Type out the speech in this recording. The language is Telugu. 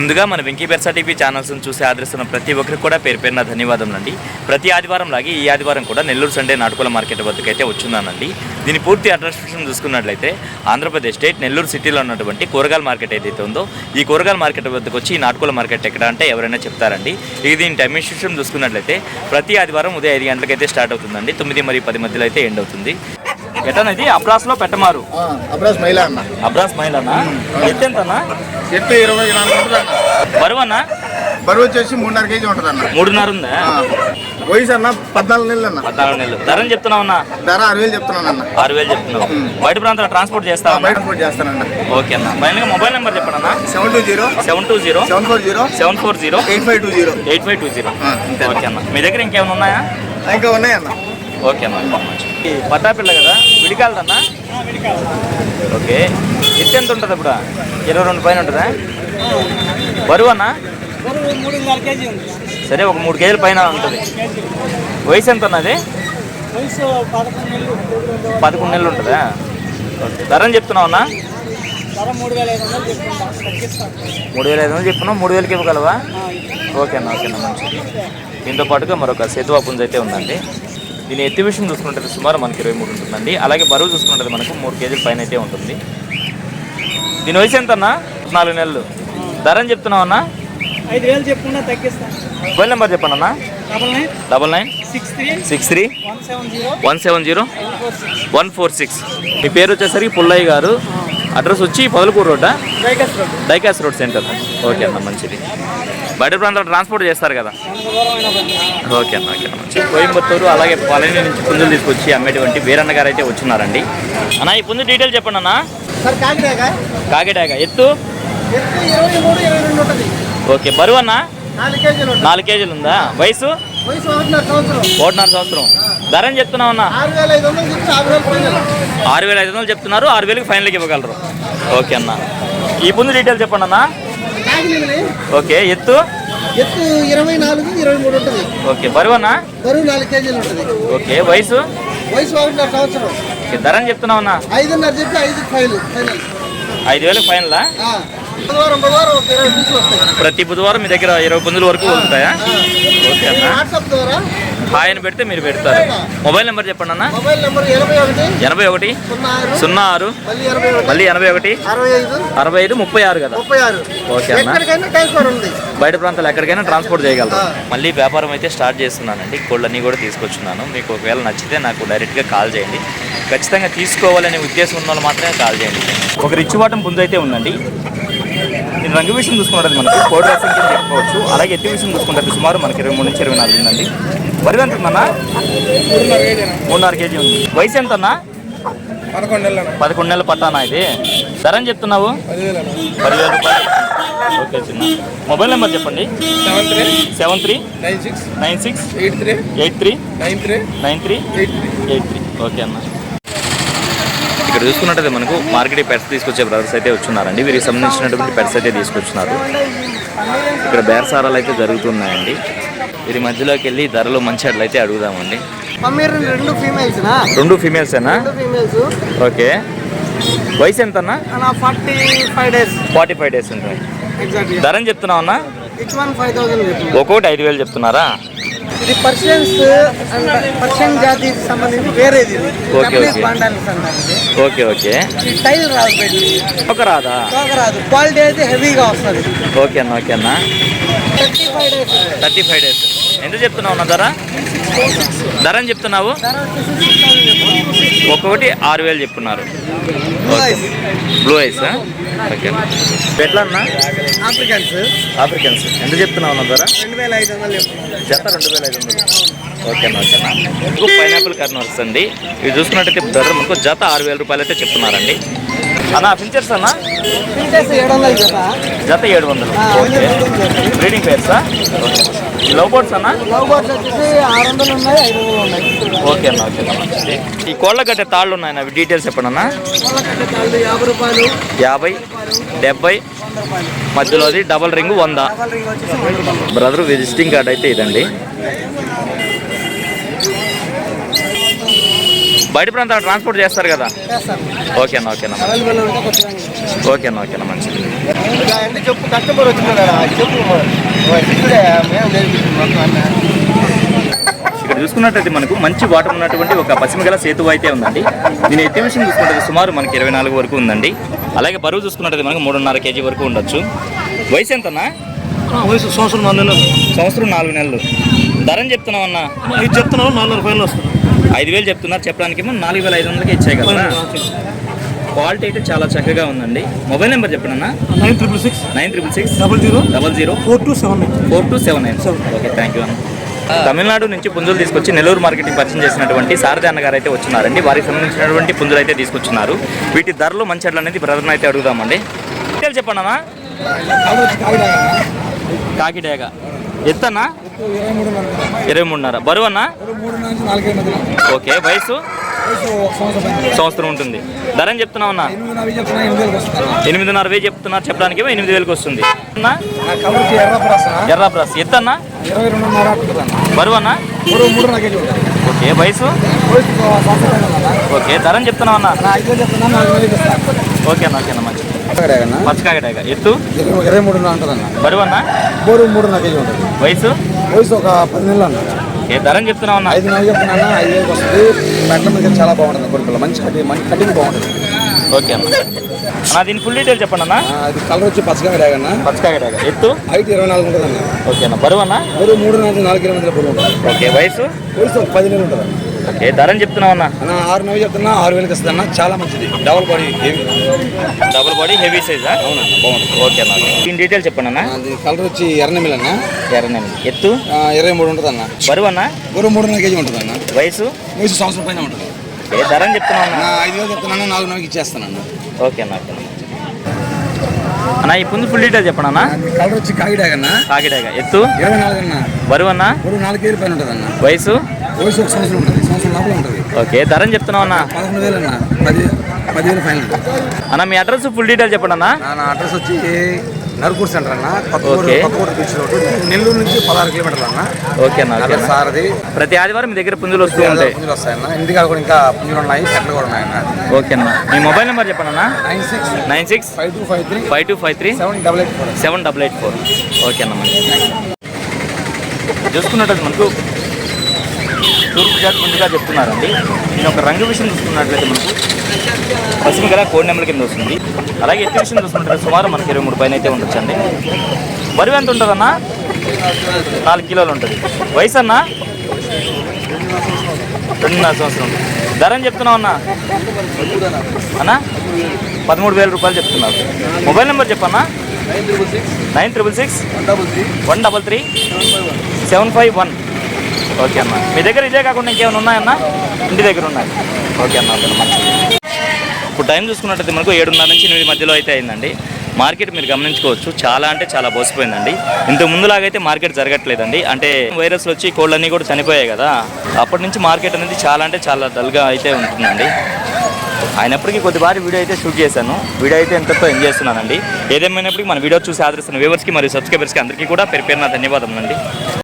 ముందుగా మన వెంకీ బెర్సా టీవీ ఛానల్స్ను చూసి ఆదరిస్తున్న ప్రతి ఒక్కరికి కూడా పేరు పేరున ధన్యవాదములండి ప్రతి ఆదివారం లాగే ఈ ఆదివారం కూడా నెల్లూరు సండే నాటుకోల మార్కెట్ వద్దకైతే వచ్చిందానండి దీని పూర్తి అడ్రస్ చూసుకున్నట్లయితే ఆంధ్రప్రదేశ్ స్టేట్ నెల్లూరు సిటీలో ఉన్నటువంటి కూరగాయల మార్కెట్ ఏదైతే ఉందో ఈ కూరగాయల మార్కెట్ వద్దకు వచ్చి ఈ నాటుకోల మార్కెట్ ఎక్కడ అంటే ఎవరైనా చెప్తారండి. ఇది దీని టైం చూసుకున్నట్లయితే ప్రతి ఆదివారం ఉదయం ఐదు గంటలకైతే స్టార్ట్ అవుతుందండి. తొమ్మిది మరియు పది మధ్యలో అయితే ఎండ్ అవుతుంది. ఎటనది? అబ్రాస్లో పెట్టమారు. అబ్రాస్ మైలా అన్న. అబ్రాస్ మైలనా? ఎంతనా ఎత్తు ఇరవై నాలుగు ఉంటుంది అన్న. బరువు అన్నా బరువు వచ్చేసి మూడున్నర కేజీ ఉంటుంది అన్న మూడున్నర ఉందా. వయసు అన్న పద్నాలుగు నెలలు అన్న. పద్నాలుగు నెలలు. ధరని చెప్తున్నావు అన్న? ధర ఆరు వేలు చెప్తున్నాను అన్న. ఆరు వేలు చెప్తున్నావు. బయట ప్రాంతాల్లో ట్రాన్స్పోర్ట్ చేస్తావా బయట కూడా చేస్తానన్న. ఓకే అన్న. ఫైనల్గా మొబైల్ నెంబర్ చెప్పండి అన్న? Seven two zero seven two zero seven four zero seven four zero eight five two zero eight five two zero. Okay అన్న. మీ దగ్గర ఇంకేమైనా ఉన్నాయా? ఇంకా ఉన్నాయన్న. ఓకే అన్న. పట్టాపిల్ల కదా? విడికాలదన్నా? ఓకే. ఎత్తు ఎంత ఉంటుంది ఇప్పుడు ఇరవై రెండు పైన ఉంటుందా? బరువు అన్నా సరే ఒక మూడు కేజీల పైన ఉంటుంది. వయసు ఎంత ఉన్నది పదకొండు నెలలు ఉంటుందా? ఓకే. ధరని చెప్తున్నావు అన్నా? మూడు వేల ఐదు వందలు చెప్తుంటా మూడు వేలకి ఇవ్వగలవా? ఓకే అన్న ఓకే అన్న మంచిది. దీంతో పాటుగా మరొక సేతువా పుంజ అయితే ఉందండి. దీని ఎత్తి విషయం చూసుకుంటే సుమారు మనకి ఇరవై మూడు ఉంటుందండి. అలాగే బరువు చూసుకుంటే మనకు మూడు కేజీల పైన అయితే ఉంటుంది. దీని వయసు ఎంత అన్న నాలుగు నెలలు. ధర అని చెప్తున్నావు అన్న? ఐదు వేలు చెప్పుకుంటా తగ్గిస్తాను మొబైల్ నెంబర్ చెప్పండి అన్న. Double nine six three six three one seven zero one four six. మీ పేరు వచ్చేసరికి పుల్లయ్య గారు. అడ్రస్ వచ్చి బైకర్స్ రోడ్డు? డైకాస్ రోడ్ సెంటర్. ఓకే అన్న మంచిది. బయట ప్రాంతాలు ట్రాన్స్పోర్ట్ చేస్తారు కదా. ఓకే అన్న ఓకే అన్న. కోయంబత్తూరు అలాగే పళని నుంచి పుంజులు తీసుకొచ్చి అమ్మేటువంటి వీరన్న గారు అయితే వచ్చున్నారండి. అన్న ఈ పుంజు డీటెయిల్ చెప్పండి అన్న. కాకిటాక ఎత్తు? ఓకే బరువు అన్న? నాలుగు కేజీలు ఉందా? వయసు? ఒకటిన్నర సంవత్సరం. ధర అని చెప్తున్నావు అన్న. ఆరు వేల ఐదు వందలు చెప్తున్నారు ఆరు వేలకి ఫైనల్కి ఇవ్వగలరు. ఓకే అన్న. ఈ పుంజు డీటెయిల్ చెప్పండి అన్న. ఓకే ఎత్తు? ఎత్తు ఇరవై నాలుగు ఇరవై మూడు ఉంటుంది. ఓకే బరువు అన్న? బరువు నాలుగు కేజీలు ఉంటుంది. ఓకే వయసు? వయసు ఒకటిన్నర సంవత్సరం. ఓకే ధర అని చెప్తున్నావు అన్న? ఐదున్నర చెప్పి ఐదు ఫైల్ ఫైనల్. ఐదు వేలకు ఫైనలా. బుధవారం బుధవారం ఒక ఇరవై పులుసులు వస్తాయి. ప్రతి బుధవారం మీ దగ్గర ఇరవై పుంజుల వరకు ఉంటాయా ఓకే అన్న. వాట్సాప్ ద్వారా హాయ్ అని పెడితే మీరు పెడతారు. మొబైల్ నెంబర్ చెప్పండి అన్న. ఎనభై ఒకటి సున్నా ఆరు మళ్ళీ ఎనభై ఒకటి అరవై ఐదు ముప్పై ఆరు కదా? ఓకే అన్న. బయట ప్రాంతాలు ఎక్కడికైనా ట్రాన్స్పోర్ట్ చేయగలరు. మళ్ళీ వ్యాపారం అయితే స్టార్ట్ చేస్తున్నానండి. కోళ్ళన్నీ కూడా తీసుకొచ్చున్నాను. మీకు ఒకవేళ నచ్చితే నాకు డైరెక్ట్గా కాల్ చేయండి. ఖచ్చితంగా తీసుకోవాలనే ఉద్దేశం ఉన్న వాళ్ళు మాత్రమే కాల్ చేయండి. ఒక రిచ్ పుంజు అయితే ఉందండి. దీని రంగు విషయం చూసుకుంటే మనకి కోడి రాసం కింద చెప్పుకోవచ్చు. అలాగే ఎత్తి విషయం చూసుకుంటే సుమారు మనకి ఇరవై మూడు నుంచి ఇరవై నాలుగు ఉందండి. వరి ఎంత ఉందన్నా మూడున్నర కేజీ ఉంది. వయసు ఎంత అన్నా పదకొండు నెలలు పదకొండు నెలల పట్టానా ఇది? ధర అని చెప్తున్నావు? పదివేలు పదివేల రూపాయలు. ఓకే చిన్న. మొబైల్ నెంబర్ చెప్పండి. Seven three. Seven three. Nine six. Nine six. Eight three. Eight three. Nine three. Nine three. Eight three. Eight three. Okay అన్న. ఇక్కడ చూసుకున్నట్టయితే మనకు మార్కెట్ పెట్స్ తీసుకొచ్చే బ్రదర్స్ అయితే వచ్చున్నారండి. వీరికి సంబంధించినటువంటి పెట్స్ అయితే తీసుకొచ్చినారు ఇక్కడ బేరసారాలు అయితే జరుగుతున్నాయండి. వీరి మధ్యలోకి వెళ్ళి ధరలు మంచి అట్లయితే అడుగుదామండి రెండు ఫీమేల్స్ రెండు ఫీమేల్సేనా? ఓకే. వయసు ఎంత forty five days. Forty five days ఉంటుంది ఎగ్జాక్ట్లీ ధర అని చెప్తున్నావు అన్న? ఒక్కొక్కటి ఐదు వేలు చెప్తున్నారా? ఇది పర్షియన్స్ పర్షియన్ జాతికి సంబంధించి వేరేది ఇది. Okay, Japanese okay. Okay okay. ఈ టైల్ రాదు పెట్టి. ఒక రాదా? తోక రాదు. క్వాలిటీ అయితే హెవీగా వస్తుంది. ఓకే అన్న ఓకే అన్న. Thirty five days. Thirty five days. ఎంత చెప్తున్నావు అన్న ధర? ధర అని చెప్తున్నావు? ఒక్కొక్కటి ఆరు వేలు చెప్తున్నారు. Blue eyes okay. ఎట్లా అన్న? ఆఫ్రికన్స్ ఆఫ్రికన్స్ ఎంత చెప్తున్నావు అన్న ధర? రెండు వేల ఐదు వందలు జత రెండు వేల ఐదు వందలు. ఓకేనా ఓకేనా ఇంకో పైనాపిల్ కర్నర్స్ అండి ఇవి చూసుకున్నట్టయితే ధర మనకు జత ఆరు వేల రూపాయలు అయితే చెప్తున్నారండి. అన్న ఫీచర్స్ అన్న? జత ఏడు వందలు. బ్రీడింగ్ పేర్సా ఈ లవ్ బోర్డ్స్ అన్న? లవ్ బర్డ్స్ వచ్చేసి ఆరు వందలు ఉన్నాయి ఐదు వందలు ఉన్నాయి. ఓకే అన్న ఓకే అన్న. ఈ కోళ్ళ గట్టే తాళ్ళు ఉన్నాయి అవి డీటెయిల్స్ చెప్పండి అన్న. వాళ్ళకంటే చాలు యాభై రూపాయలు. యాభై డెబ్బై రూపాయలు మధ్యలోది డబల్ రింగ్ వంద. బ్రదర్ విజిటింగ్ కార్డ్ అయితే ఇదండి. బయట ప్రాంతాలు ట్రాన్స్పోర్ట్ చేస్తారు కదా? ఓకే అన్న ఓకే అన్న. ఓకే అన్న ఓకే అన్న మంచిది. చెప్పు కస్టమర్ ఇక్కడ చూసుకున్నట్టయితే మనకు మంచి వాటర్ ఉన్నటువంటి ఒక పశ్చిమగల సేతు అయితే ఉందండి. దీని ఎత్తి విషయం చూసుకుంటే సుమారు మనకి ఇరవై నాలుగు వరకు ఉందండి. అలాగే బరువు చూసుకున్నట్టయితే మనకు మూడున్నర కేజీ వరకు ఉండొచ్చు. వయసు ఎంతన్నా? వయసు సంవత్సరం నాలుగు నెలలు. సంవత్సరం నాలుగు నెలలు. ధరని చెప్తున్నావు అన్న? ఇది చెప్తున్నాను నాలుగున్నర ఫైనల్ వస్తుంది. ఐదు వేలు చెప్తున్నారు చెప్పడానికి నాలుగు వేల ఐదు వందలకి ఇచ్చాయి కదా. క్వాలిటీ అయితే చాలా చక్కగా ఉందండి. మొబైల్ నెంబర్ చెప్పండి అన్న. Nine triple six nine triple six double zero double zero four two seven nine four two seven nine okay thank you అన్న. తమిళనాడు నుంచి పుంజులు తీసుకొచ్చి నెల్లూరు మార్కెటింగ్ పరిచయం చేసినటువంటి సారథి అన్నగారు అయితే వచ్చినారండి వారికి సంబంధించినటువంటి పుంజులు అయితే తీసుకొచ్చున్నారు. వీటి ధరలు మంచి అనేది బ్రదర్ని అయితే అడుగుదామండి. చెప్పండి అన్న. కాకిడేగ ఎత్తన్నా ఇరవై మూడున్నర. బరువు అన్నా ఓకే వయసు సంవత్సరం ఉంటుంది. ధర అని చెప్తున్నావు అన్న. చెప్తున్నా ఎనిమిదిన్నర వేలు చెప్తున్నారు చెప్పడానికి ఎనిమిది వేలకు వస్తుంది. ఎర్రాప్రాస్. ఎర్ర బ్రస్ ఎత్తన్నా? బరువు అన్న ఓకే వయసు ఓకే ధర అని చెప్తున్నావు అన్న. నా ఐదు వేలు చెప్తున్నా నాలుగు వేలు ఇస్తాను ఓకే అన్న ఓకే అన్న మంచిది. అన్న. పచ్చకాగడాక ఎత్తు? ఇరవై మూడున్నర ఉంటుందన్న బరువు అన్న? మూడు మూడు నా కేజీ ఉంటుంది. వయసు? వయసు ఒక పది నెలలు అన్న. ఏ ధర అని చెప్తున్నావు అన్న? ఐదు నెలలు చెప్తున్నా ఐదు వేలకు వస్తుంది. మెట్ల మీద చాలా బాగుంటుంది కొడుకులు మంచి కటింగ్ మంచి కటింగ్ బాగుంటుంది. ఓకే అన్న. అన్న దీని ఫుల్ డీటెయిల్ చెప్పండి అన్న. అది కలర్ వచ్చి పచ్చగా రేగన్న పచ్చకాగడాక ఎత్తు? హైట్ ఇరవై నాలుగు ఉంటుంది అన్న. ఓకే అన్న. బరువు అన్న? బరువు మూడు నుంచి నాలుగు కిలోమీటర్ల బరువు ఉంటుంది. ఓకే వయసు? వయసు ఒక పది నెలలు ఉంటుంది అన్న. ఓకే ధర అని చెప్తున్నావు అన్న? ఆరు నెలలు చెప్తున్నా ఆరు వేలకి ఇస్తుంది అన్న చాలా మంచిది. Double body heavy double body heavy సైజా అవునన్న బాగుంటుంది ఓకే అన్న. దీని డీటెయిల్ చెప్పండి అన్న. కలర్ వచ్చి ఎర్రనెమిల్ అన్న ఎర్రనేమి ఎత్తు? ఇరవై మూడు ఉంటుంది అన్న. బరువు అన్న? బరువు మూడున్నర కేజీ ఉంటుంది అన్న. వయసు? వయసు సంవత్సరం పైన ఉంటుంది. ఏ ధర అని చెప్తున్నావు అన్న? ఐదు వేలు చెప్తున్నాను నాలుగు నెలలకి ఇచ్చేస్తాను అన్న. ఓకే అన్న ఓకే అన్న. ఈ పుంజు ఫుల్ డీటెయిల్ చెప్పండి అన్న. కలర్ వచ్చి కాగిడాగ అన్న. కాకిడాక. ఎత్తు? ఇరవై నాలుగు అన్న. బరువు అన్న? బరువు నాలుగు కేజీ పైన ఉంటుంది అన్న. వయసు? వయసు ఒక సంవత్సరం ఉంటుంది. సంవత్సరం లోపల ఉంటుంది. ఓకే ధర అని చెప్తున్నావు అన్న? పదకొండు వేలు అన్న. పది పదివేలు ఫైనల్. అన్న మీ అడ్రస్ ఫుల్ డీటెయిల్ చెప్పండి అన్న. నా నా అడ్రస్ వచ్చి నరుకూరు సెంటర్ అన్న. Kothaguda okay. Kothaguda beach road Nellore నుంచి పదహారు కిలోమీటర్లు అన్న. ఓకే అన్న ఓకే అడ్రస్ అన్న సారది. ప్రతి ఆదివారం మీ దగ్గర పుంజులు వస్తూ ఉంటాయి. పుంజులు వస్తాయన్న. ఇంటికాడ కూడా ఇంకా పుంజులు ఉన్నాయి పెట్టలు కూడా ఉన్నాయన్న. ఓకే అన్న. మీ మొబైల్ నెంబర్ చెప్పండి అన్న. Nine six nine six five two five three five two five three seven double eight four. Seven double eight four. Okay అన్న చూసుకున్నట్టు మనకు తూర్పు జాతి ముందుగా చెప్తున్నారండి. నేను ఒక రంగు విషయం చూసుకున్నట్లయితే మనకు పశ్చిమ గల కోడి నెంబర్ కింద వస్తుంది. అలాగే ఎత్తి విషయం చూసుకున్నట్లయితే సుమారు మనకి ఇరవై మూడు పైన అయితే ఉండొచ్చండి. బరువు ఎంత ఉంటుందన్న? నాలుగు కిలోలు ఉంటుంది. వయసు అన్న? రెండున్నర సంవత్సరం ధర అని చెప్తున్నావు అన్న? పదమూడు వేల రూపాయలు చెప్తున్నారు. మొబైల్ నెంబర్ చెప్పన్నా? Nine triple six one double three seven five one. Okay అన్న. మీ దగ్గర ఇదే కాకుండా ఇంకేమైనా ఉన్నాయన్న? ఇంటి దగ్గర ఉన్నాయి. ఓకే అన్న ఓకే ఇప్పుడు టైం చూసుకున్నట్టయితే మనకు ఏడున్నర నుంచి ఎనిమిది మధ్యలో అయితే అయిందండి. మార్కెట్ మీరు గమనించుకోవచ్చు. చాలా అంటే చాలా బోసిపోయిందండి. ఇంత ముందులాగైతే మార్కెట్ జరగట్లేదండి. అంటే వైరస్ వచ్చి కోళ్ళన్నీ కూడా చనిపోయాయి కదా. అప్పటి నుంచి మార్కెట్ అనేది చాలా అంటే చాలా డల్గా అయితే ఉంటుందండి. అయినప్పటికీ కొద్దిసారి వీడియో అయితే షూట్ చేశాను. వీడియో అయితే ఎంతతో ఎంజాయ్ చేస్తున్నానండి. ఏదేమైనప్పటికీ మన వీడియో చూసి ఆదరిస్తున్న వ్యూవర్స్కి మరియు సబ్స్క్రైబర్స్కి అందరికీ కూడా పేరు పేరున ధన్యవాదములండి.